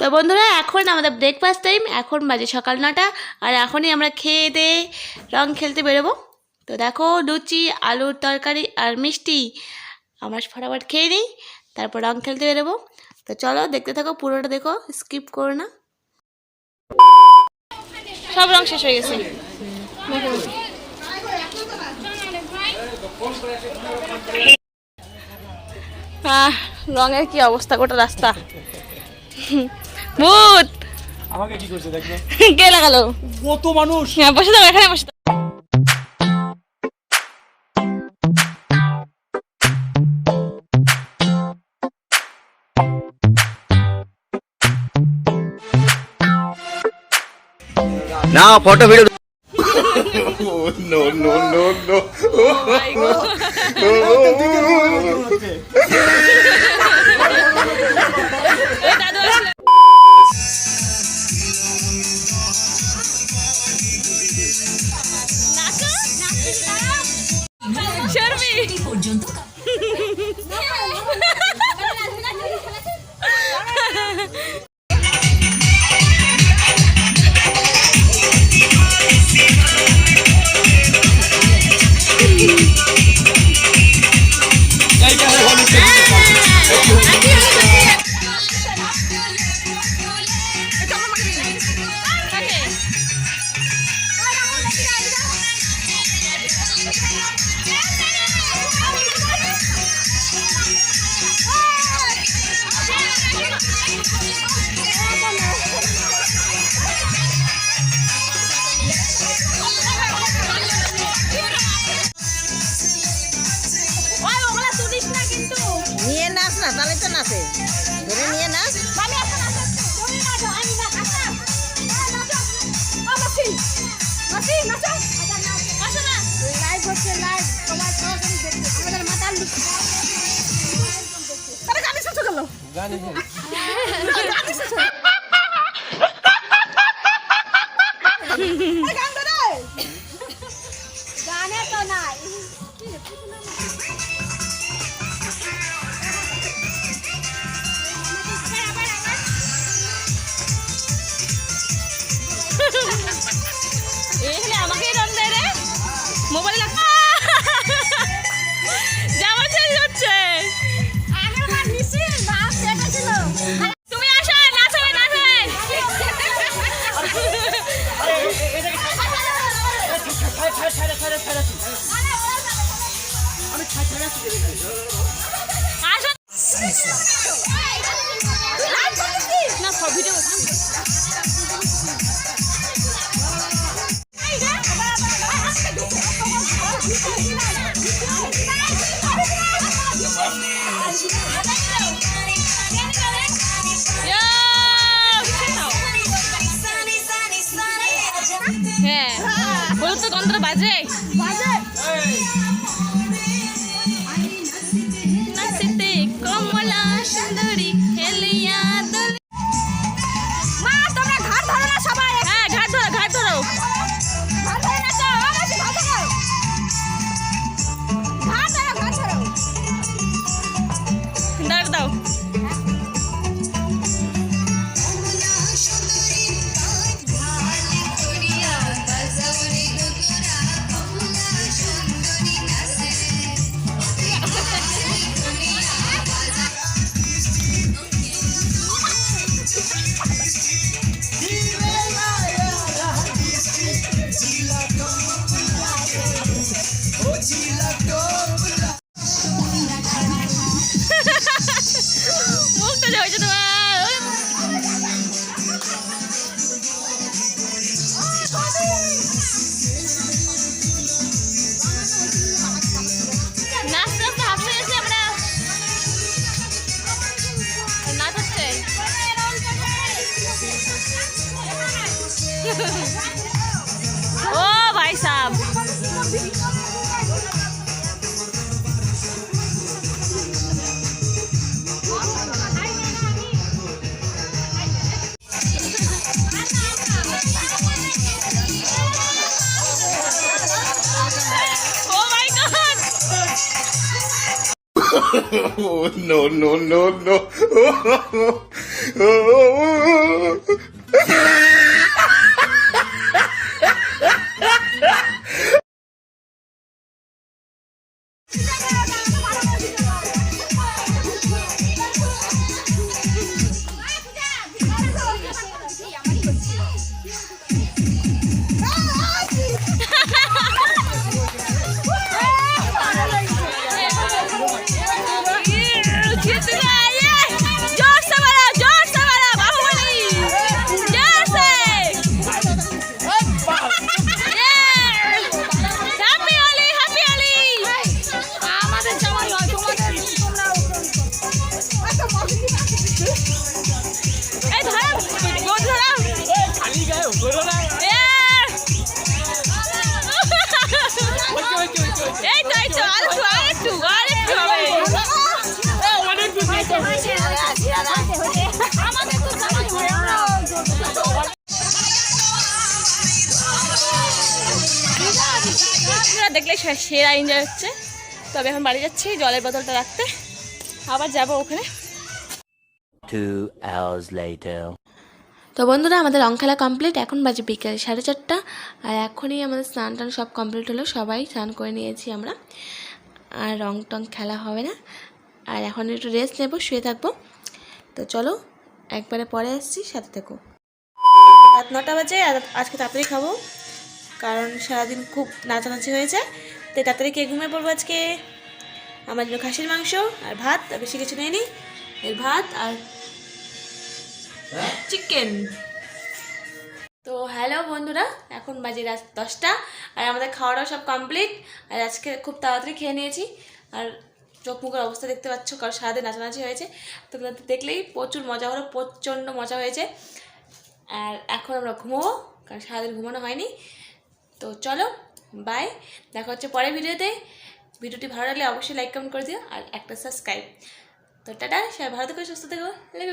তো তো বন্ধুরা, এখন আমাদের ব্রেকফাস্ট টাইম এখন বাজে সকাল নটা, আর এখনই আমরা খেয়ে দিয়ে রং খেলতে বেরোবো। তো দেখো, লুচি, আলুর তরকারি আর মিষ্টি, আমরা ফটাফট খেয়ে নিই, তারপর রং খেলতে বেরোবো। তো চলো দেখতে থাকো পুরোটা দেখো স্কিপ করো না। সব রং শেষ হয়ে গেছে। রঙের কি অবস্থা গোটা রাস্তা। ভূত! আমাকে কি করছে দেখো কে লাগালো? কত মানুষ। হ্যাঁ বসে দাও এখানে বসে দাও না ফটো ভিডিও নাচে ধরে নিয়ে না। আমাদের গেল গানে হ্যাঁ বলো তো গন্ধটা বাজে। নাচতে মুখটা হয়েছে তোমার নাচতে নাচতে হাসতে oh, no, no, no, no. দেখলে সেরা এনজয় হচ্ছে। তবে এখন বাড়ি যাচ্ছি জলের বোতলটা রাখতে। আবার যাব ওখানে। Two hours later. তো বন্ধুরা আমাদের রং খেলা কমপ্লিট এখন বাজে বিকেল সাড়ে চারটা। আর এখনই আমাদের স্নান টান সব কমপ্লিট হলো। সবাই স্নান করে নিয়েছি আমরা। আর রং টং খেলা হবে না। আর এখন একটু রেস্ট নেব শুয়ে থাকব। তো চলো একবারে পরে আসছি সাথে থেকো। রাত নটা বাজে আর আজকে তাড়াতাড়ি খাব। কারণ সারাদিন খুব নাচানাচি হয়েছে। তাই তাড়াতাড়ি কে ঘুমিয়ে পড়ব আজকে। আমার জন্য খাসির মাংস আর ভাত, আর বেশি কিছু নেই এর ভাত আর চিকেন তো হ্যালো বন্ধুরা, এখন বাজে রাত দশটা, আর আমাদের খাওয়া দাওয়া সব কমপ্লিট আর আজকে খুব তাড়াতাড়ি খেয়ে নিয়েছি। আর চোখ মুখের অবস্থা দেখতে পাচ্ছ, কারণ সারাদিন নাচানাচি হয়েছে। তোমরা দেখলেই প্রচুর মজা হলো, প্রচণ্ড মজা হয়েছে। আর এখন আমরা ঘুমোবো, কারণ সারাদিন ঘুমানো হয়নি। তো চলো বাই দেখা হচ্ছে পরের ভিডিওতে। ভিডিওটি ভালো লাগলে অবশ্যই লাইক কমেন্ট করে দিও আর একটা সাবস্ক্রাইব তো টাটা, সবাই ভালো থেকো, সুস্থ থেকো লাভ